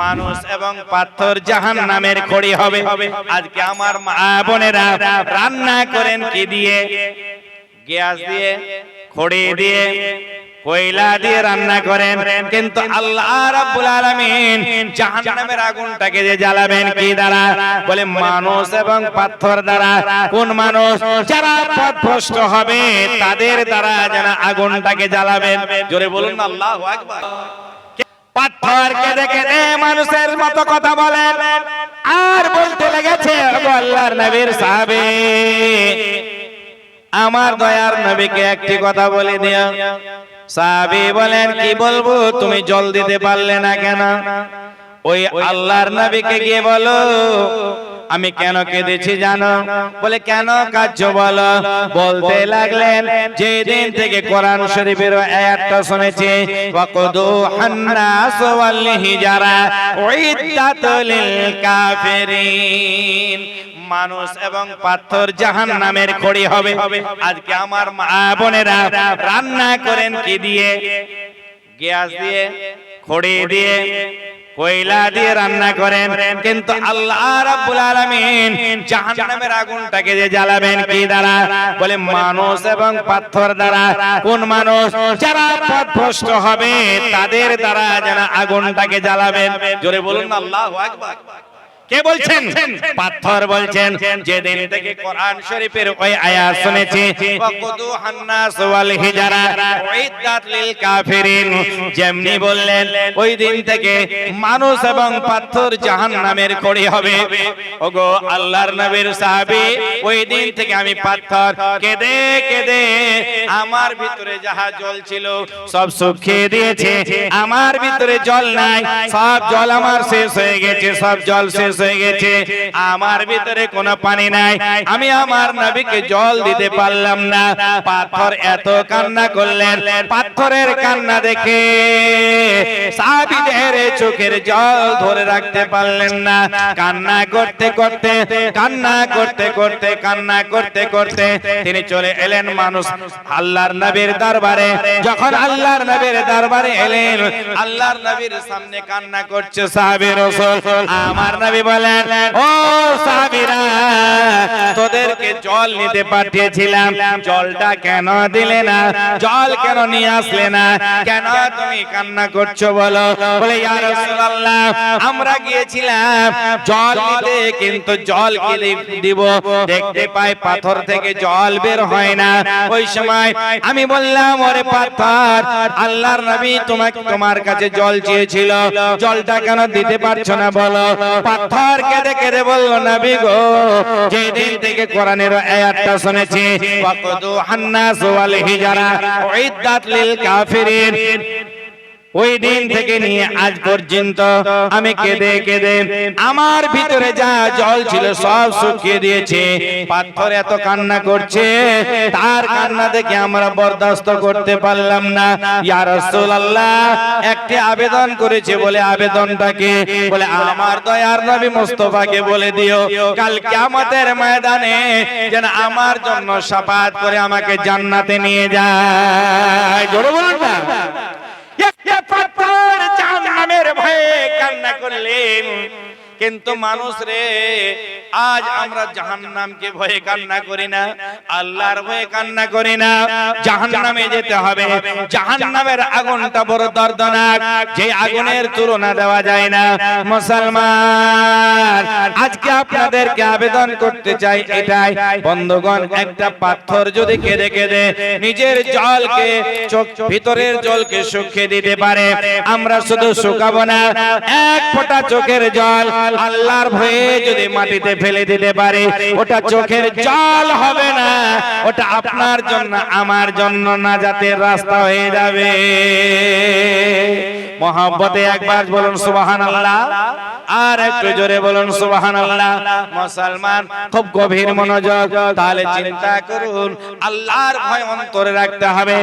মানুষ এবং পাথর জাহান নামের খড়ি হবে। আজকে আমার মা বোনেরা রান্না করেন কি দিয়ে? গ্যাস দিয়ে, খড়ি দিয়ে, কয়লা দিয়ে রান্না করেন। কিন্তু আল্লাহ রাব্বুল আলামিন জাহান্নামের আগুনটাকে যে জ্বালাবেন কি দ্বারা? বলে মানুষ এবং পাথর দ্বারা। কোন মানুষ? যারা পথভ্রষ্ট হবে, তাদের দ্বারা যেন আগুনটাকে জ্বালাবেন। জোরে বলুন আল্লাহু আকবার। পাথর দেখে দে মানুষের মতো কথা বলেন। আর বলতে লেগেছে আল্লাহর নবীর সাহাবে, আমার দয়ার নবীকে একটি কথা বলে দিও সাহাবী বলেন, কি বলব, তুমি জল দিতে পারলে না কেন? ওই আল্লাহর নবীকে গিয়ে বলো আমি কেন কেঁদেছি জানো? বলে কেন কাজ বলো? বলতে লাগলেন যে দিন থেকে কোরআন শরীফের আয়াতটা শুনেছি ওয়াকুদু হান্নাস ওয়াল হিজারা উইদ্দাত লিল কাফিরিন। মানুষ এবং পাথর জাহান নামের খড়ি হবে। আজকে আমার মা বোনেরা রান্না করেন কি দিয়ে? গ্যাস দিয়ে খড়ি দিয়ে কয়লা দিয়ে রান্না করেন, কিন্তু আল্লাহ রাব্বুল আলামিন জাহান্নামের আগুনটাকে যে জ্বালাবেন কি দ্বারা? বলে মানুষ এবং পাথর দ্বারা। কোন মানুষ? যারা পথভ্রষ্ট হবে, তাদের দ্বারা যেন আগুনটাকে জ্বালাবেন। জোরে বলুন আল্লাহু আকবার। কে বলছেন? পাথর বলছেন। যেদিন থেকে কোরআন শরীফের ওই আয়াত শুনেছি। ওয়াকুদু হান্নাস ওয়াল হিজারা। উইদ্দাত লিল কাফিরিন। যেমনি বললেন ওই দিন থেকে মানুষ এবং পাথর জাহান্নামের খড়ি হবে। ওগো আল্লাহর নবীর সাহাবী ওই দিন থেকে আমি পাথর কেঁদে কেঁদে আমার ভিতরে যাহা জল ছিল সব শুকিয়ে দিয়েছে। আমার ভিতরে জল নাই। সব জল আমার শেষ হয়ে গেছে। সব জল শেষ হয়ে গেছে। আমার ভিতরে কোনো পানি নাই। আমি আমার নবীকে জল দিতে পারলাম না। পাথর এত কান্না করলেন। পাথরের কান্না দেখে চোখের জল ধরে রাখতে পারলেন না। কান্না করতে করতে, কান্না করতে করতে, কান্না করতে করতে তিনি চলে এলেন মানুষ আল্লাহর নবীর দরবারে। যখন আল্লাহর নবীর দরবারে এলেন, আল্লাহর নবীর সামনে কান্না করছে সাহাবী রাসূল। আমার নবী বলেন, ও সাহাবীরা, তোদেরকে জল নিতে পাঠিয়েছিলাম। জলটা কেন দিলে না? জল কেন নিয়ে আসলে না? কেন তুমি কান্না করছ বলো? বলে আমরা গিয়েছিলাম। জল নিতে, কিন্তু জল দিব। দেখতে পাই পাথর থেকে জল বের হয় না। ওই সময় আমি বললাম, ওরে পাথর, আল্লাহর নবী তোমাকে তোমার কাছে জল চেয়েছিল। জলটা কেন দিতে পারছ না বলো? পাথর কেঁদে কেঁদে বলল, নবী গো, যেদিন থেকে কোরআনের আয়াতটা শুনেছি, ওয়াকুদু হান্নাস ওয়াল হিজারা, উইদ্দাত লিল কাফিরিন। ওই দিন থেকে নিয়ে আজ পর্যন্ত আমি কেঁদে কেঁদে আমার ভিতরে যা জল ছিল সব শুকিয়ে দিয়েছে। পাথর এত কান্না করছে, তার কান্না দেখে আমরা বরদাস্ত করতে পারলাম না। ইয়া রাসূলুল্লাহ, একটি আবেদন করেছে বলে আবেদনটাকে, বলে আমার দয়ার নবী মুস্তাফাকে বলে দিও। কাল কিয়ামতের ময়দানে যেন আমার জন্য শাফাত করে আমাকে জান্নাতে নিয়ে যায়। জোরে বলুন না। কান্না করলেন। কিন্তু মানুষ রে আজ আমরা জাহান্নামকে ভয়ে কান্না করি না, আল্লাহর ভয়ে কান্না করি না। জাহান্নামে যেতে হবে। জাহান্নামের আগুনটা বড় দর্দনাক, যে আগুনের তুলনা দেওয়া যায় না। মুসলমান, আজকে আপনাদেরকে আবেদন করতে চাই এটাই। বন্ধুগণ, একটা পাথর যদি কেঁদে কেঁদে নিজের জলকে, চোখ ভিতরের জলকে শুকিয়ে দিতে পারে, আমরা শুধু শুকাবো না। এক ফোঁটা চোখের জল আল্লাহর ভয়ে যদি মাটিতে ফেলে দিতে পারে ওটা চোখের জল হবে না ওটা আপনার জন্য আমার জন্য না যাতে রাস্তা হয়ে যাবে। মহাব্বতে একবার বলুন সুবাহান আল্লাহ আর একটু জোরে বলুন সুবাহান আল্লাহ মুসলমান খুব গভীর মনোযোগ তাহলে চিন্তা করুন আল্লাহর ভয় অন্তরে রাখতে হবে।